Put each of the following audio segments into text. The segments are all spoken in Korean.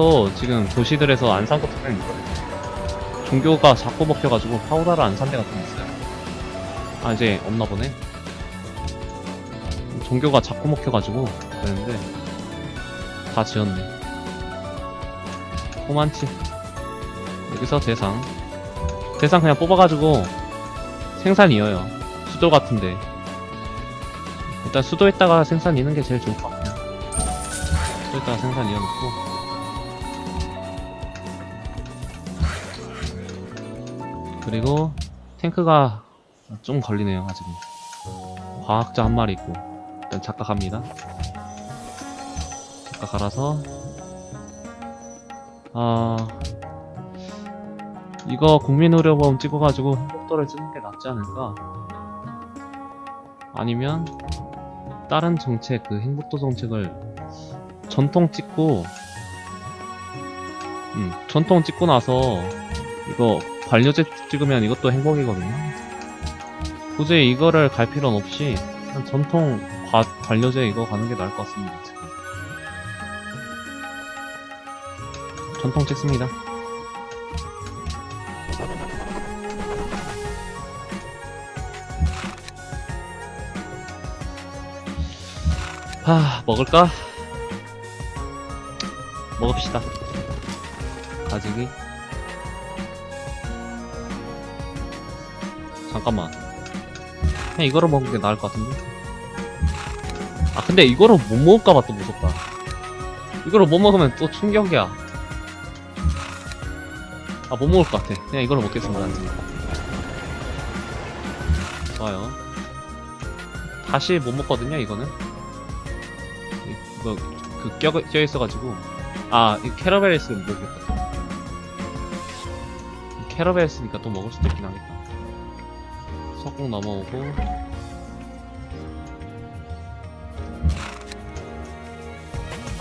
파우더도 지금 도시들에서 안산꽤 있거든요. 종교가 자꾸 먹혀가지고 파우더를 안 산 데가 좀 있어요. 아 이제 없나 보네. 종교가 자꾸 먹혀가지고 그랬는데 다 지었네. 포만치 여기서 대상 대상 그냥 뽑아가지고 생산 이어요. 수도 같은데 일단 수도에다가 생산 이는 게 제일 좋을 것 같아요. 수도에다가 생산 이어놓고 그리고 탱크가 좀 걸리네요 아직은. 과학자 한 마리 있고. 일단 작가 갑니다. 작가 갈아서. 아 이거 국민의료보험 찍어가지고 행복도를 찍는 게 낫지 않을까? 아니면 다른 정책 그 행복도 정책을 전통 찍고 음 전통 찍고 나서 이거 반려제 찍으면 이것도 행복이거든요. 굳이 이거를 갈 필요는 없이 그냥 전통 과, 반려제 이거 가는 게 나을 것 같습니다. 지금. 전통 찍습니다. 하, 먹을까? 먹읍시다. 가지기. 잠깐만. 그냥 이거로 먹는 게 나을 것 같은데? 아, 근데 이거로 못 먹을까봐 또 무섭다. 이거로 못 먹으면 또 충격이야. 아, 못 먹을 것 같아. 그냥 이걸로 먹겠습니다. 좋아요. 다시 못 먹거든요, 이거는. 이- 이거, 그, 껴, 껴 있어가지고. 아, 이 캐러멜 있으면. 이 캐러멜 있으니까 또 먹을 수도 있긴 하겠다. 석궁 넘어오고.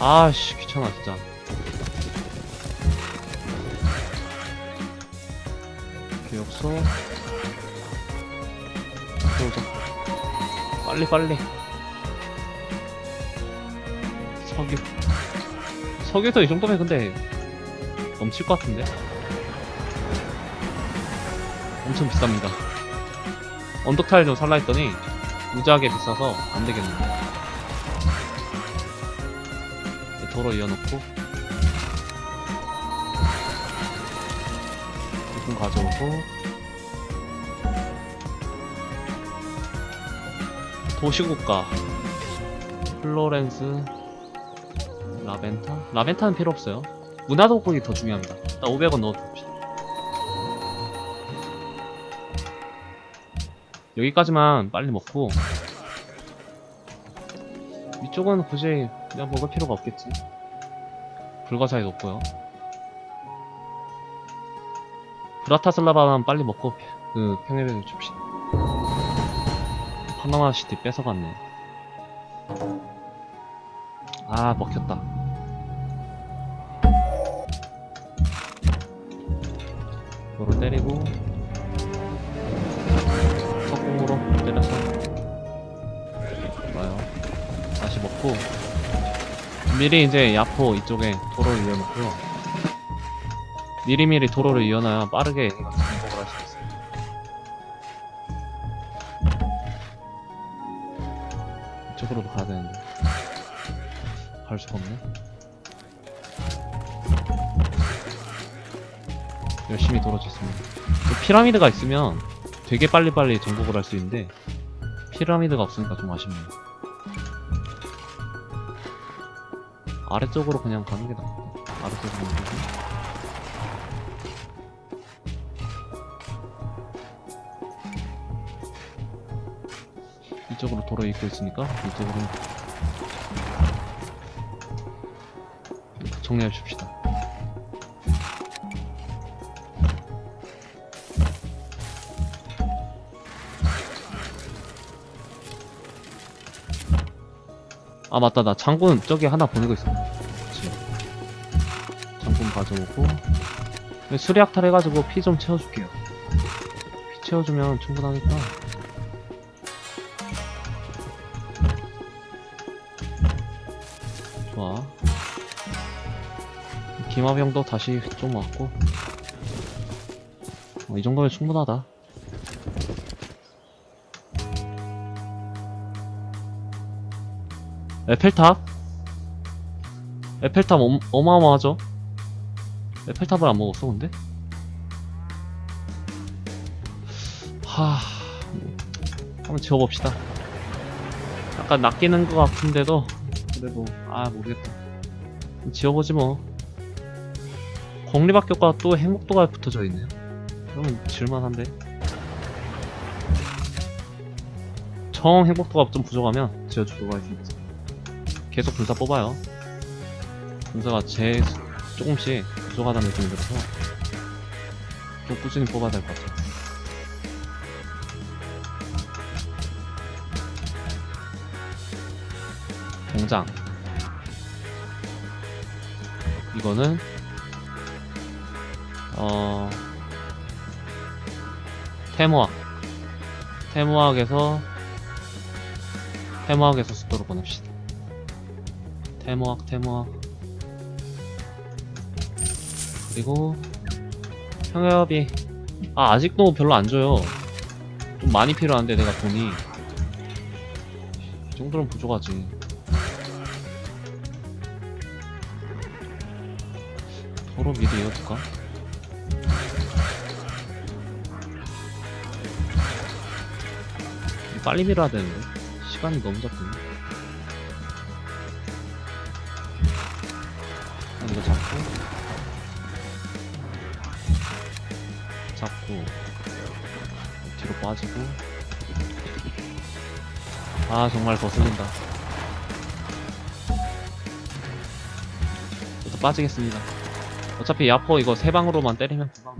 아씨 귀찮아 진짜. 교육소? 교육소 빨리 빨리. 석유. 석유도 이 정도면 근데 넘칠 것 같은데? 엄청 비쌉니다 언덕 타일 좀 살라 했더니 무지하게 비싸서 안 되겠네. 네, 도로 이어놓고 이분 가져오고 도시국가 플로렌스 라벤타 라벤타는 필요 없어요. 문화도국이 더 중요합니다. 일단 500원 넣어줍 여기까지만 빨리 먹고 이쪽은 굳이 그냥 먹을 필요가 없겠지. 불가사리 높고요 브라타슬라바만 빨리 먹고 그 평해를 줍시다. 파나마 시티 뺏어갔네. 아 먹혔다. 이거를 때리고 때려서. 좋아요. 다시 먹고. 미리 이제 야포 이쪽에 도로를 이어놓고요. 미리미리 도로를 이어놔야 빠르게 정복을 할 수 있어요. 이쪽으로도 가야 되는데. 갈 수가 없네. 열심히 그 피라미드가 있으면 되게 빨리빨리 정복을 할 수 있는데 피라미드가 없으니까 좀 아쉽네요. 아래쪽으로 그냥 가는 게 낫다 아래쪽으로 가고 이쪽으로 도로 입고 있으니까 이쪽으로 정리해 줍시다 아 맞다. 나 장군 저기 하나 보내고 있어. 그치 장군 가져오고. 네, 수리학탈 해가지고 피 좀 채워줄게요. 피 채워주면 충분하니까 좋아. 기마병도 다시 좀 왔고. 어, 이 정도면 충분하다 에펠탑? 에펠탑 어, 어마어마하죠? 에펠탑을 안 먹었어 근데? 하 한번 지워봅시다. 약간 낚이는 것 같은데도. 그래도. 아 모르겠다. 지워보지 뭐. 효과 또 행복도가 붙어져 있네요. 그러면 지을만한데. 정 행복도가 좀 부족하면 지어주도록 하겠습니다 계속 분사 뽑아요. 분사가 제 조금씩 부족하다는 느낌이 들어서 좀 꾸준히 뽑아야 될 것 같아요. 공장. 이거는 어 테모학 테모학에서 테모학에서 수도로 보냅시다 테모학 테모학. 그리고 평협이. 아 아직도 별로 안 줘요. 좀 많이 필요한데 내가 돈이. 이 정도는 부족하지. 도로 미리 이어둘까? 빨리 밀어야 되는데? 시간이 너무 잡히네 빠지고. 아 정말 거슬린다. 또 빠지겠습니다. 어차피 야포 이거 세 방으로만 때리면 금방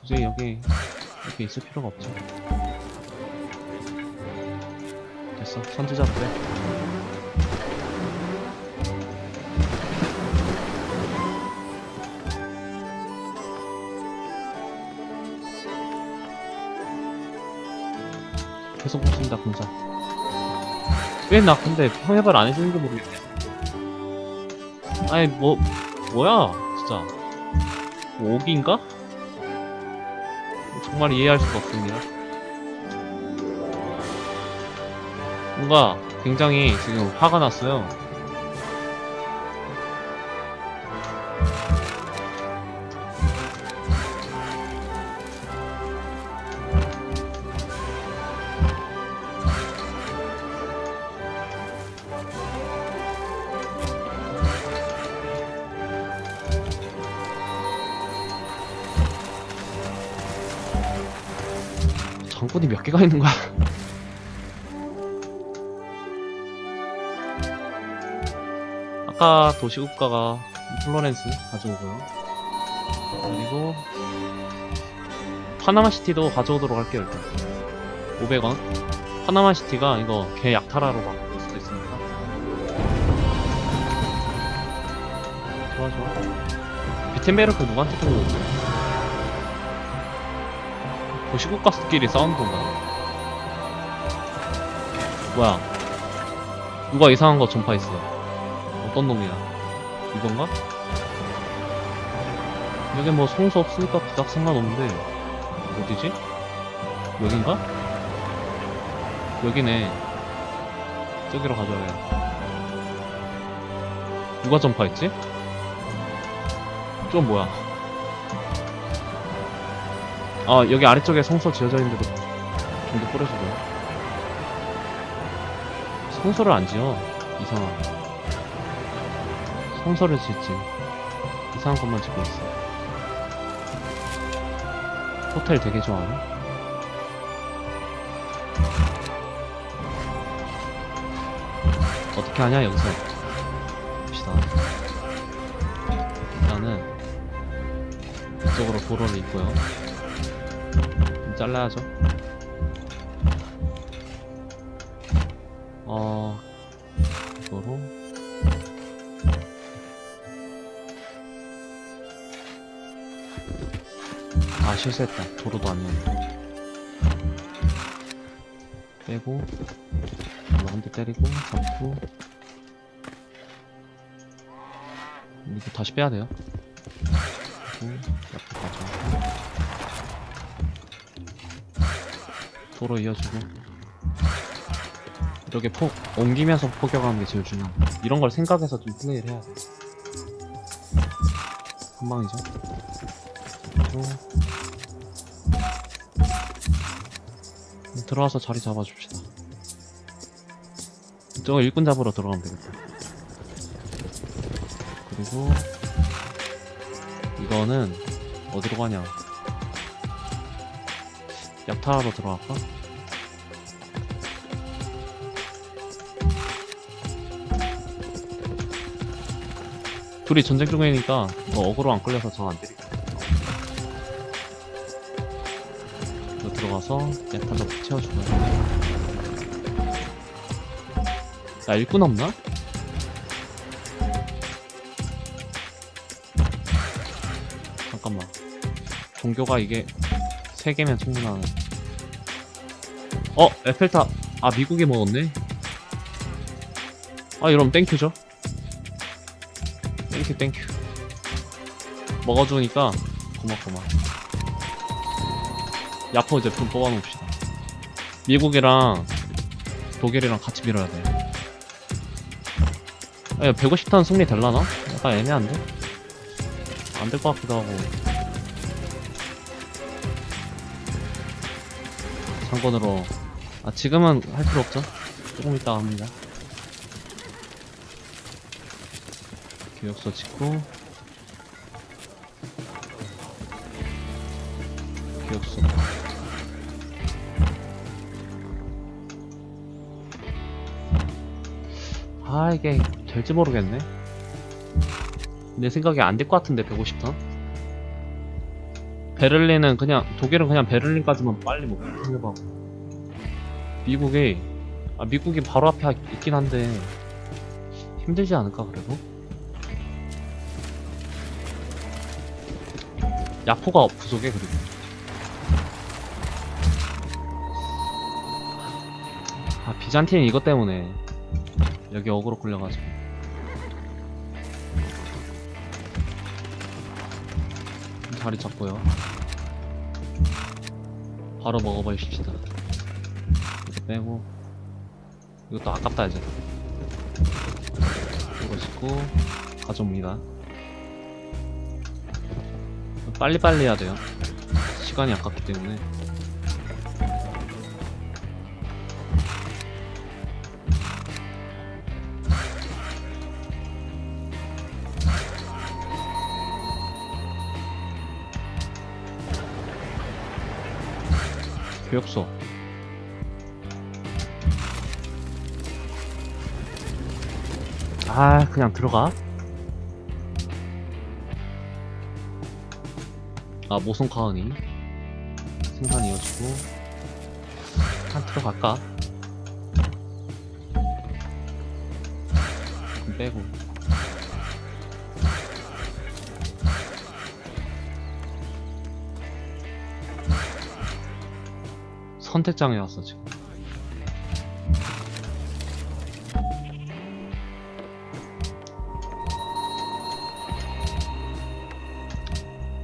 굳이 여기 이렇게 있을 필요가 없죠. 됐어. 선지자 그래 계속 뽑습니다 군사 꽤나 근데 평협을 안 해주는 게 모르겠네. 아니 뭐 뭐야 진짜. 뭐 오기인가? 정말 이해할 수가 없습니다. 뭔가 굉장히 지금 화가 났어요 개가 있는 거야 아까 도시국가가 플로렌스 가져오고요. 그리고 파나마 시티도 가져오도록 할게요 일단. 500원. 파나마 시티가 이거 개 약탈하러 바꿀 수도 있으니까. 좋아 좋아. 비텐베르크 누구한테 준 거지? 도시국가끼리 싸우는 건가? 뭐야? 누가 이상한 거 전파했어? 어떤 놈이야? 이건가? 여기 뭐 성수 없으니까 그닥 상관없는데 어디지? 여긴가? 여기네 저기로 가져야 해 누가 전파했지? 좀 뭐야 아 여기 아래쪽에 성소 지어져 있는데도 좀 더 뿌려주고요 성소를 안 지어. 이상하게 성서를 짓지 이상한 것만 짓고 있어. 호텔 되게 좋아하네. 어떻게 하냐 여기서? 봅시다. 일단은 이쪽으로 도로를 있고요. 좀 잘라야죠 실수했다 도로도 아니었네 빼고 이거 한대 때리고 잡고 이거 다시 빼야 돼요. 옆에 가죠. 도로 이어주고 이렇게 폭 옮기면서 포격하는 게 제일 중요해. 이런 걸 생각해서 좀 플레이를 해야 돼. 한 방이죠. 그리고 들어와서 자리 잡아줍시다. 저거 일꾼 잡으러 들어가면 되겠다. 그리고 이거는 어디로 가냐? 약탈하러 들어갈까? 둘이 전쟁 중이니까 이거 어그로 안 끌려서 저안 때릴게 들어가서 약탈로 채워주고요. 나 일꾼 없나? 잠깐만. 종교가 이게 3개면 충분하네. 어! 에펠탑! 아, 미국이 먹었네? 아, 이러면 땡큐죠? 땡큐, 땡큐. 먹어주니까 고맙고만. 야포 제품 뽑아놓읍시다. 미국이랑 독일이랑 같이 밀어야 돼. 아, 150턴 승리 될라나? 약간 애매한데? 안 될 것 같기도 하고. 상권으로. 아, 지금은 할 필요 없죠? 조금 이따 합니다. 교역소 짓고. 아, 이게 될지 모르겠네. 내 생각에 안 될 것 같은데 150턴? 베를린은 그냥 독일은 그냥 베를린까지만 빨리 먹고 해봐. 미국이 아 미국이 바로 앞에 있긴 한데 힘들지 않을까 그래도? 야포가 부족해 그리고. 아 비잔틴 이것 때문에 여기 어그로 끌려가지고. 자리 잡고요. 바로 먹어버리십시다. 빼고 이것도 아깝다 이제. 이거 싣고 가져옵니다. 빨리빨리 해야 돼요. 시간이 아깝기 때문에. 교육소. 아, 그냥 들어가. 아, 모성 카은이. 생산 이어지고. 한 들어갈까? 빼고. 선택장에 왔어, 지금.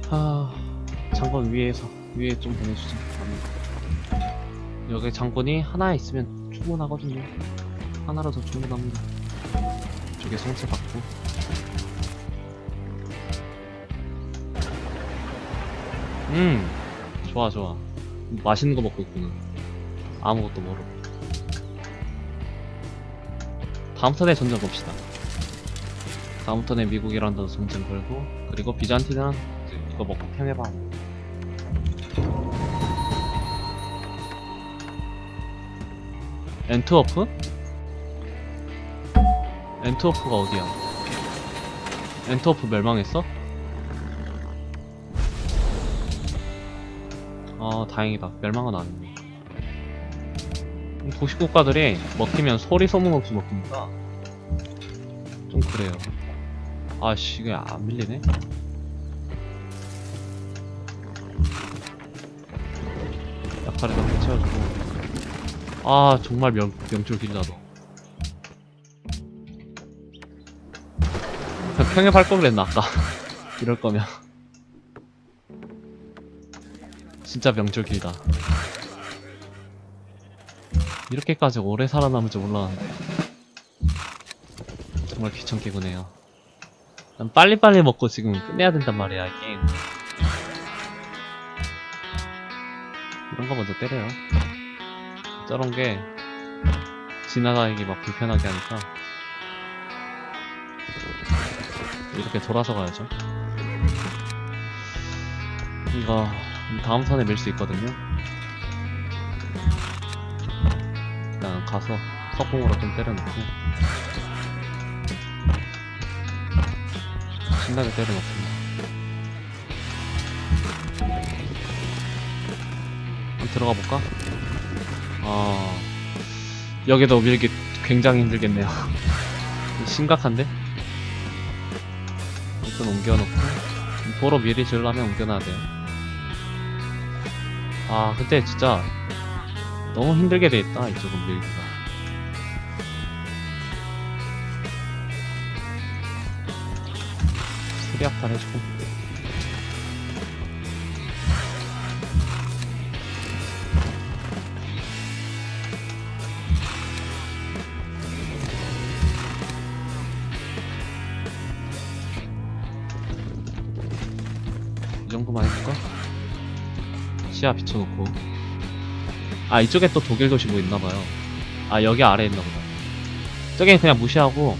아, 장관 위에서, 위에 좀 보내주자. 여기 장군이 하나 있으면 충분하거든요. 하나라도 충분합니다. 저게 성체 받고. 음, 좋아, 좋아. 맛있는 거 먹고 있구나. 아무것도 모르고. 다음 턴에 전쟁 봅시다. 다음 턴에 미국이랑 더 전쟁 걸고, 그리고 비잔티는 이거 먹고 평해봐. 엔트워프? 엔트워프가 어디야? 엔트워프 멸망했어? 아 다행이다. 멸망은 아니네. 도시 국가들이 먹히면 소리 소문 없이 먹히니까 좀 그래요. 아씨 이게 안 밀리네? 약탈에다 다 채워주고. 아 정말 명, 명줄 길다 너. 평협 할걸 그랬나 아까? 이럴 거면 진짜 명절 길다. 이렇게까지 오래 살아남을 줄 몰랐는데. 정말 귀찮게 구네요. 난 빨리빨리 먹고 지금 끝내야 된단 말이야 이 게임. 이런 거 먼저 때려요. 저런 게 지나가기 막 불편하게 하니까 이렇게 돌아서 가야죠. 이거 다음 턴에 밀 수 있거든요. 일단 가서 석궁으로 좀 때려놓고 신나게 때려놓습니다. 들어가 볼까? 아 여기도 밀기 굉장히 힘들겠네요. 심각한데? 일단 옮겨놓고 도로 미리 지으려면 옮겨놔야 돼요 아 근데 진짜 너무 힘들게 돼있다 이쪽은 밀기가. 수리학탈 해주고 시야 비춰놓고. 아 이쪽에 또 독일 도시 뭐 있나봐요. 아 여기 아래에 있나보다. 저긴 그냥 무시하고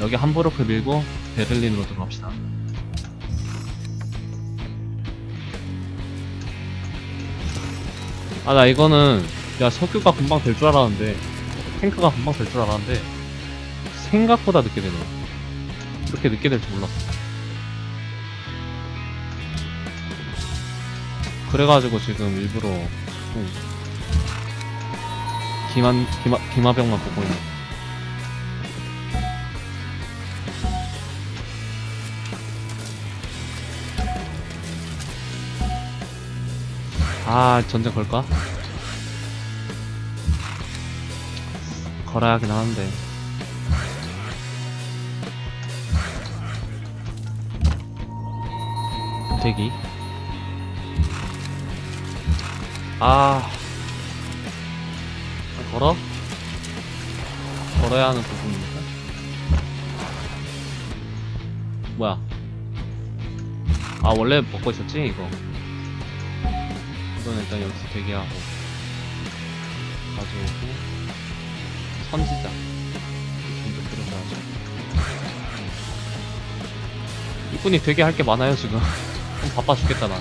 여기 함부르크 밀고 베를린으로 들어갑시다. 아 나 이거는 야 석유가 금방 될 줄 알았는데 탱크가 금방 될 줄 알았는데 생각보다 늦게 되네. 이렇게 늦게 될 줄 몰랐어 그래가지고 지금 일부러 좀 기만 기마 기마병만 보고 있는. 아 전쟁 걸까? 걸어야 하긴 하는데 대기 아. 걸어? 걸어야 하는 부분입니까? 뭐야? 아 원래 먹고 있었지 이거? 이건 일단 여기서 대기하고 가져오고 선지자 좀더 들어가야죠. 이분이 되게 할 게 많아요 지금. 좀 바빠 죽겠다 나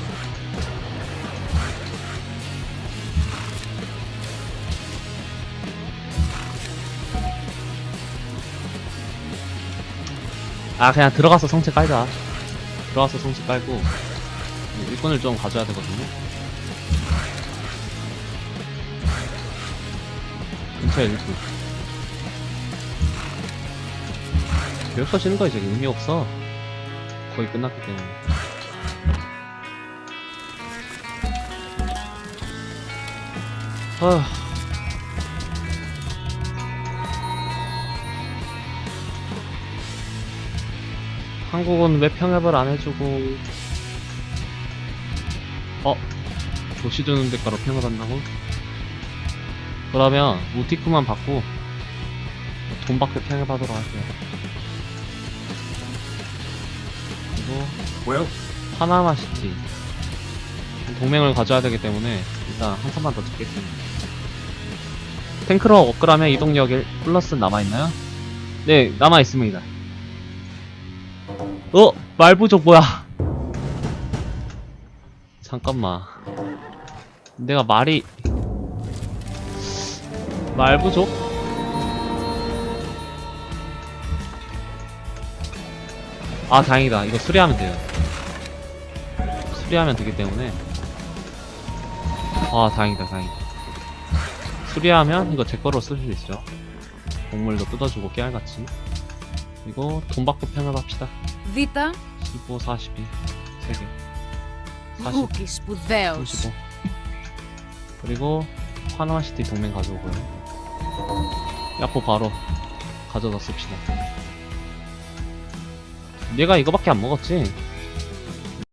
아 그냥 들어가서 성체 깔자. 들어가서 성체 깔고 일꾼을 좀 가져야 되거든요. 근처에 일꾼. 몇 써지는 거 이제 의미 없어. 거의 끝났기 때문에. 아 한국은 왜 평협을 안 해주고 어? 조시 주는 대가로 평협 한다고? 그러면 우티크만 받고 돈 받게 평협하도록 할게요 그리고 뭐요? 파나마 시티 동맹을 가져야 되기 때문에 일단 한 칸만 더 찍겠습니다 탱크로 업그라면 이동력 1 플러스 남아있나요? 네 남아있습니다 어? 말부족 뭐야? 잠깐만. 내가 말이 말부족? 아 다행이다. 이거 수리하면 돼요. 수리하면 되기 때문에 아 다행이다 다행이다. 수리하면 이거 제 거로 쓸 수 있죠. 곡물도 뜯어주고 깨알같이. 그리고 돈 받고 평업합시다. Δίτα, 15, 42. 3개. 40, Βούκι σπουδαίος. 35. 그리고 파나마시티 동맹 가져오고요. 야포 바로 가져다 씁시다. 얘가 이거밖에 안 먹었지